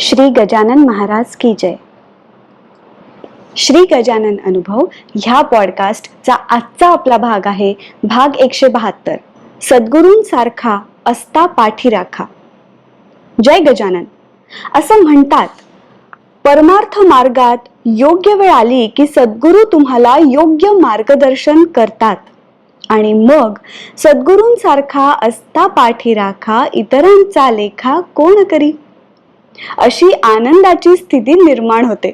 श्री गजानन महाराज की जय. श्री गजानन अनुभव ह्या पॉडकास्टचा आजचा आपला भाग आहे भाग एकशे बहात्तर. सद्गुरूंसारखा असता पाठी राखा जय गजानन. असं म्हणतात परमार्थ मार्गात योग्य वेळ आली की सद्गुरू तुम्हाला योग्य मार्गदर्शन करतात. आणि मग सद्गुरूंसारखा असता पाठी राखा इतरांचा लेखा कोण करी? अशी आनंदाची स्थिती निर्माण होते.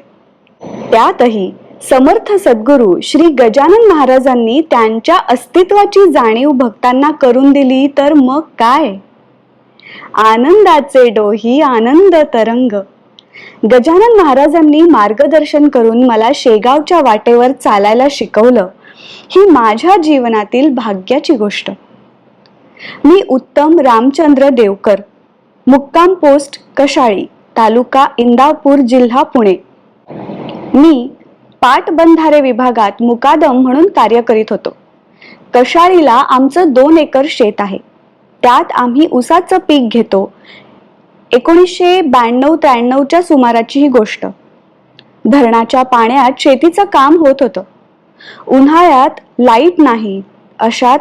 त्यातही समर्थ सद्गुरू श्री गजानन महाराजांनी त्यांच्या अस्तित्वाची जाणीव भक्तांना करून दिली तर मग काय? आनंदाचे डोही आनंद तरंग. गजानन महाराजांनी मार्गदर्शन करून मला शेगावच्या वाटेवर चालायला शिकवलं. ही माझ्या जीवनातील भाग्याची गोष्ट. मी उत्तम रामचंद्र देवकर मुक्काम पोस्ट कशाळी. तालुका इंदापूर जिल्हा पुणे. मी पाटबंधारे विभागात मुकादम म्हणून कार्य करीत होतो. कशाळीला आमचं दोन एकर शेत आहे. त्यात आम्ही उसाचं पीक घेतो. एकोणीसशे ब्याण्णव त्र्याण्णवच्या सुमाराची ही गोष्ट. धरणाच्या पाण्यात शेतीचं काम होत होतं. उन्हाळ्यात लाइट नाही. अशात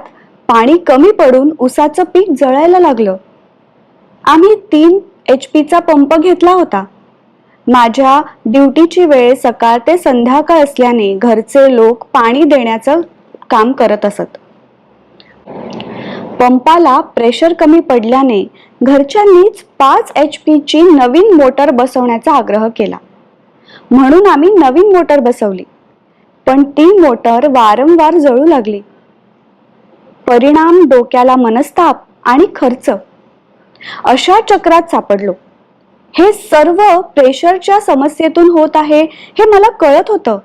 पाणी कमी पडून उसाचं पीक जळायला लागलं. आम्ही तीन एच पीचा पंप घेतला होता. माझ्या ड्युटीची वेळ सकाळ ते संध्याकाळ असल्याने घरचे लोक पाणी देण्याचं काम करत असत. पंपाला प्रेशर कमी पडल्याने घरच्यांनीच पाच एच पीची नवीन मोटर बसवण्याचा आग्रह केला. म्हणून आम्ही नवीन मोटर बसवली. पण ती मोटर वारंवार जळू लागली. परिणाम डोक्याला मनस्ताप आणि खर्च अशा चक्रात सापडलो. हे सर्व प्रेशरच्या समस्येतून होत आहे हे मला कळत होतं.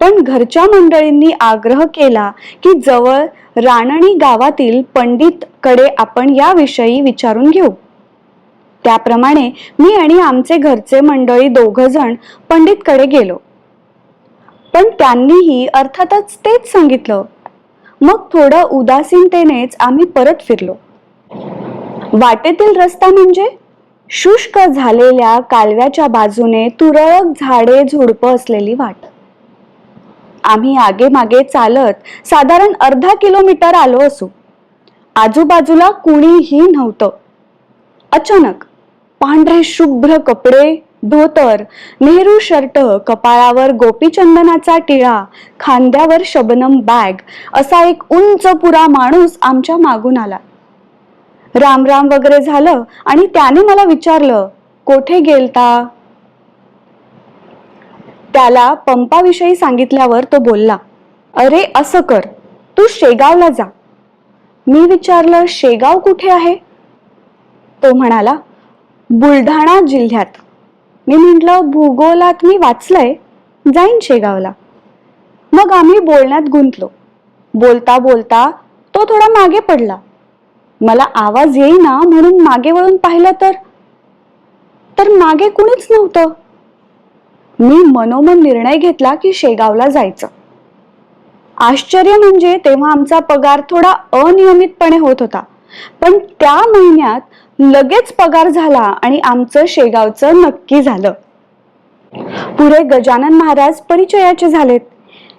पण घरच्या मंडळींनी आग्रह केला की जवळ राणणी गावातील पंडित कडे आपण याविषयी विचारून घेऊ. त्याप्रमाणे मी आणि आमचे घरचे मंडळी दोघ जण पंडित कडे गेलो. पण त्यांनीही अर्थातच तेच सांगितलं. मग थोडं उदासीनतेनेच आम्ही परत फिरलो. वाटेतील रस्ता म्हणजे? शुष्क झालेल्या कालव्याच्या बाजूने तुरळक झाडे झुडपं असलेली वाट. आम्ही आगे मागे चालत साधारण अर्धा किलोमीटर आलो असू. आजूबाजूला कुणीही नव्हतं. अचानक पांढरे शुभ्र कपडे धोतर नेहरू शर्ट कपाळावर गोपीचंदनाचा टिळा खांद्यावर शबनम बॅग असा एक उंच पुरा माणूस आमच्या मागून आला. राम राम वगैरे झालं आणि त्याने मला विचारलं कोठे गेलता? त्याला पंपाविषयी सांगितल्यावर तो बोलला अरे असं कर तू शेगावला जा. मी विचारलं शेगाव कुठे आहे? तो म्हणाला बुलढाणा जिल्ह्यात. मी म्हटलं भूगोलात मी वाचलंय जाईन शेगावला. मग आम्ही बोलण्यात गुंतलो. बोलता बोलता तो थोडा मागे पडला. मला आवाज येईना म्हणून मागे वळून पाहिलं तर? तर मागे कुणीच नव्हतं. मी मनोमन निर्णय घेतला की शेगावला जायचं. आश्चर्य म्हणजे तेव्हा आमचा पगार थोडा अनियमितपणे होत होता. पण त्या महिन्यात लगेच पगार झाला आणि आमचं शेगावचं नक्की झालं. पुढे गजानन महाराज परिचयाचे झालेत.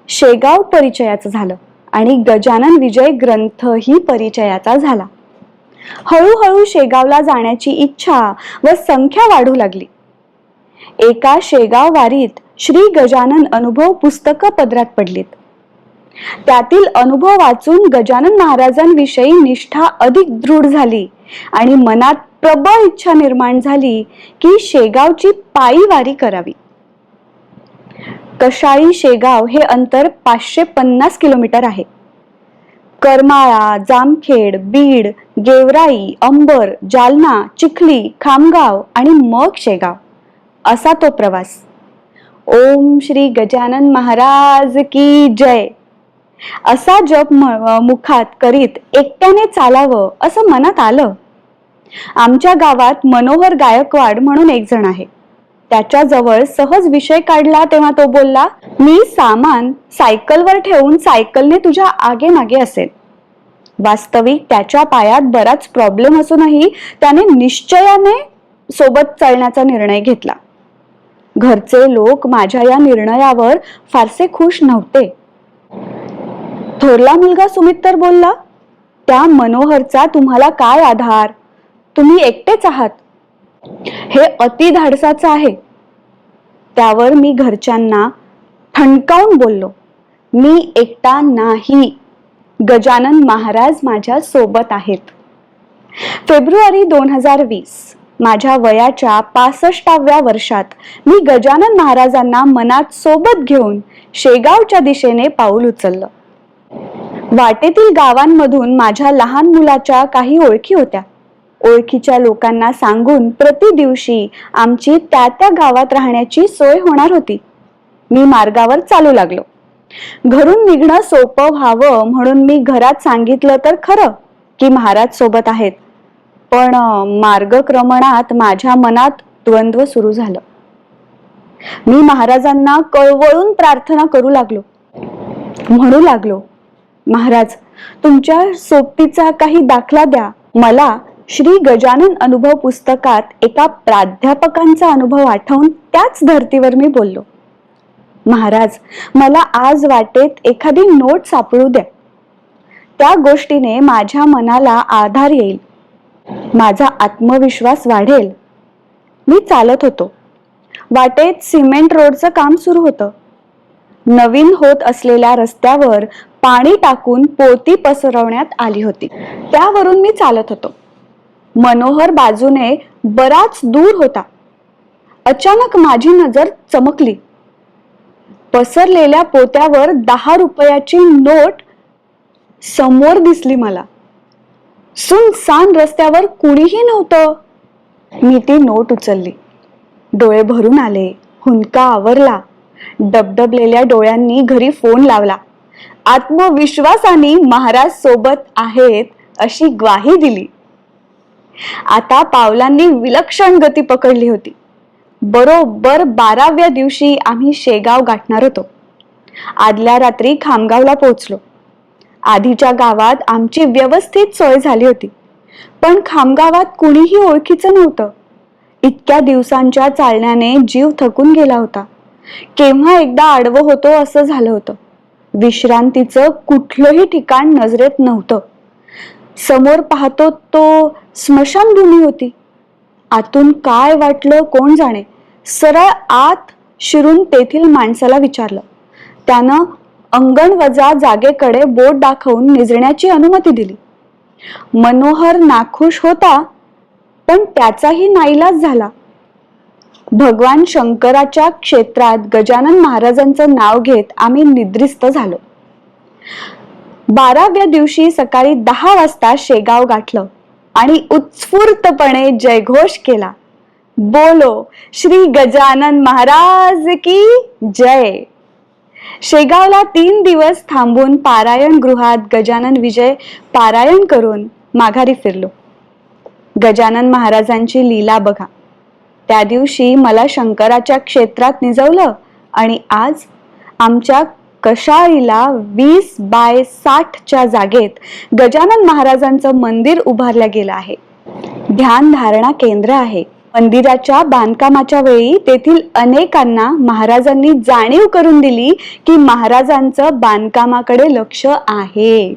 शेगाव परिचयाचं झालं आणि गजानन विजय ग्रंथही परिचयाचा झाला. हळूहळू शेगावला जाण्याची इच्छा व संख्या वाढू लागली. एका शेगाव वारीत श्री गजानन अनुभव पुस्तकं पदरात पडलीत. त्यातील अनुभव वाचून गजानन महाराजांविषयी निष्ठा अधिक दृढ झाली आणि मनात प्रबळ इच्छा निर्माण झाली की शेगावची पायी वारी करावी. कशाळी शेगाव हे अंतर पाचशे पन्नास किलोमीटर आहे. करमाळा जामखेड बीड गेवराई अंबर जालना चिखली खामगाव आणि मग शेगाव. असा तो प्रवास. ओम श्री गजानन महाराज की जय. असा जप म- मुखात करीत एकट्याने चालावं असं मनात आलं. आमच्या गावात मनोहर गायकवाड म्हणून एक जण आहे. त्याच्याजवळ सहज विषय काढला तेव्हा तो बोलला मी सामान सायकलवर ठेवून सायकलने तुझ्या आगे मागे असेल. वास्तविक त्याच्या पायात बराच प्रॉब्लेम असूनही त्याने निश्चयाने सोबत चालण्याचा निर्णय घेतला. घरचे लोक माझ्या या निर्णयावर फारसे खुश नव्हते. थोरला मुलगा सुमित तर बोलला त्या मनोहरचा तुम्हाला काय आधार? तुम्ही एकटेच आहात. हे अति धाडसाचं आहे. त्यावर मी घरच्यांना ठणकावून बोललो. मी एकटा नाही. गजानन महाराज माझ्या सोबत आहेत. फेब्रुवारी दोन हजार वीस माझ्या वयाच्या पासष्टाव्या वर्षात मी गजानन महाराजांना मनात सोबत घेऊन शेगावच्या दिशेने पाऊल उचललं. वाटेतील गावांमधून माझ्या लहान मुलाच्या काही ओळखी होत्या. ओळखीच्या लोकांना सांगून प्रति दिवशी आमची त्या त्या गावात राहण्याची सोय होणार होती. मी मार्गावर चालू लागलो. घरून निघणं सोपं व्हावं म्हणून मी घरात सांगितलं तर खरं की महाराज सोबत आहेत. पण मार्गक्रमणात माझ्या मनात द्वंद्व सुरू झालं. मी महाराजांना कळवळून प्रार्थना करू लागलो. म्हणू लागलो महाराज तुमच्या सोबतीचा काही दाखला द्या. मला श्री गजानन अनुभव पुस्तकात एका प्राध्यापकांचा अनुभव आठवून त्याच धर्तीवर मी बोललो. महाराज मला आज वाटेत एखादी नोट सापडू द्या. त्या गोष्टीने माझ्या मनाला आधार येईल. माझा आत्मविश्वास वाढेल. मी चालत होतो. वाटेत सिमेंट रोडचं काम सुरू होतं. नवीन होत असलेल्या रस्त्यावर पाणी टाकून पोती पसरवण्यात आली होती. त्यावरून मी चालत होतो. मनोहर बाजूने बराच दूर होता. अचानक माझी नजर चमकली. पसरलेल्या पोत्यावर दहा रुपयाची नोट समोर दिसली मला. सुनसान रस्त्यावर कुणीही नव्हतं. मी ती नोट उचलली. डोळे भरून आले. हुंका आवरला. डबडबलेल्या डोळ्यांनी घरी फोन लावला. आत्मविश्वासाने महाराज सोबत आहेत अशी ग्वाही दिली. आता पावलांनी विलक्षण गती पकडली होती. बरोबर बाराव्या दिवशी आम्ही शेगाव गाठणार होतो. आदल्या रात्री खामगावला पोहोचलो. आधीच्या गावात आमची व्यवस्थित सोय झाली होती. पण खामगावात कुणीही ओळखीचं नव्हतं. इतक्या दिवसांच्या चालण्याने जीव थकून गेला होता. केव्हा एकदा आडवं होतो असं झालं होतं. विश्रांतीचं कुठलंही ठिकाण नजरेत नव्हतं. समोर पाहतो तो स्मशानभूमी होती. आतून काय वाटलं कोण जाणे? सरळ आत शिरून तेथील माणसाला विचारलं. त्यानं अंगण वजा जागेकडे बोट दाखवून निजण्याची अनुमती दिली. मनोहर नाखुश होता पण त्याचाही नाईलाज झाला. भगवान शंकराच्या क्षेत्रात गजानन महाराजांचं नाव घेत आम्ही निद्रिस्त झालो. बाराव्या दिवशी सकाळी दहा वाजता शेगाव गाठलं. आणि उत्स्फूर्तपणे जयघोष केला. बोलो श्री गजानन महाराज की जय. शेगावला तीन दिवस थांबून पारायण गृहात गजानन विजय पारायण करून माघारी फिरलो. गजानन महाराजांची लीला बघा. त्या दिवशी मला शंकराच्या क्षेत्रात निजवलं आणि आज आमच्या कशाळीला वीस बाय साठच्या जागेत गजानन महाराजांचं मंदिर उभारलं गेलं आहे. ध्यान धारणा केंद्र आहे. मंदिराच्या बांधकामाच्या वेळी तेथील अनेकांना महाराजांनी जाणीव करून दिली की महाराजांचं बांधकामाकडे लक्ष आहे.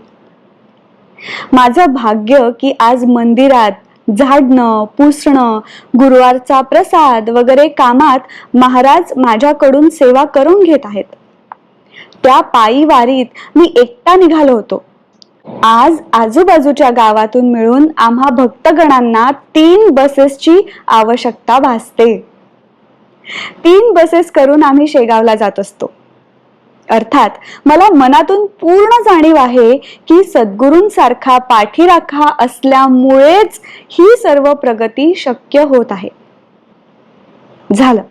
माझं भाग्य की आज मंदिरात झाडणं पुसणं गुरुवारचा प्रसाद वगैरे कामात महाराज माझ्याकडून सेवा करून घेत आहेत. त्या पायी वारीत मी एकटा निघालो होतो. आज आजूबाजूच्या गावातून मिळून आम्हा भक्तगणांना तीन बसेसची आवश्यकता भासते. तीन बसेस करून आम्ही शेगावला जात असतो. अर्थात मला मनातून पूर्ण जाणीव आहे की सद्गुरूंसारखा पाठीराखा असल्यामुळेच ही सर्व प्रगती शक्य होत आहे. झालं.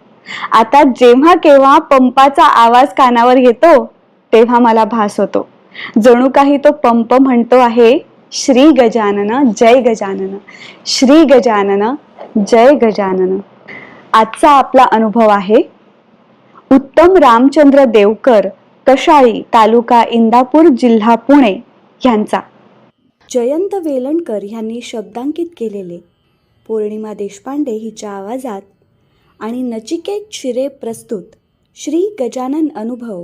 आता जेव्हा केव्हा पंपाचा आवाज कानावर येतो तेव्हा मला भास होतो. जणू काही तो पंप म्हणतो आहे श्री गजानन जय गजानन श्री गजानन जय गजानन. आजचा आपला अनुभव आहे उत्तम रामचंद्र देवकर कशाळी तालुका इंदापूर जिल्हा पुणे यांचा. जयंत वेलणकर यांनी शब्दांकित केलेले पौर्णिमा देशपांडे हिच्या आवाजात आणि नचिकेत शिरे प्रस्तुत श्री गजानन अनुभव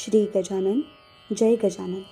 श्री गजानन जय गजानन.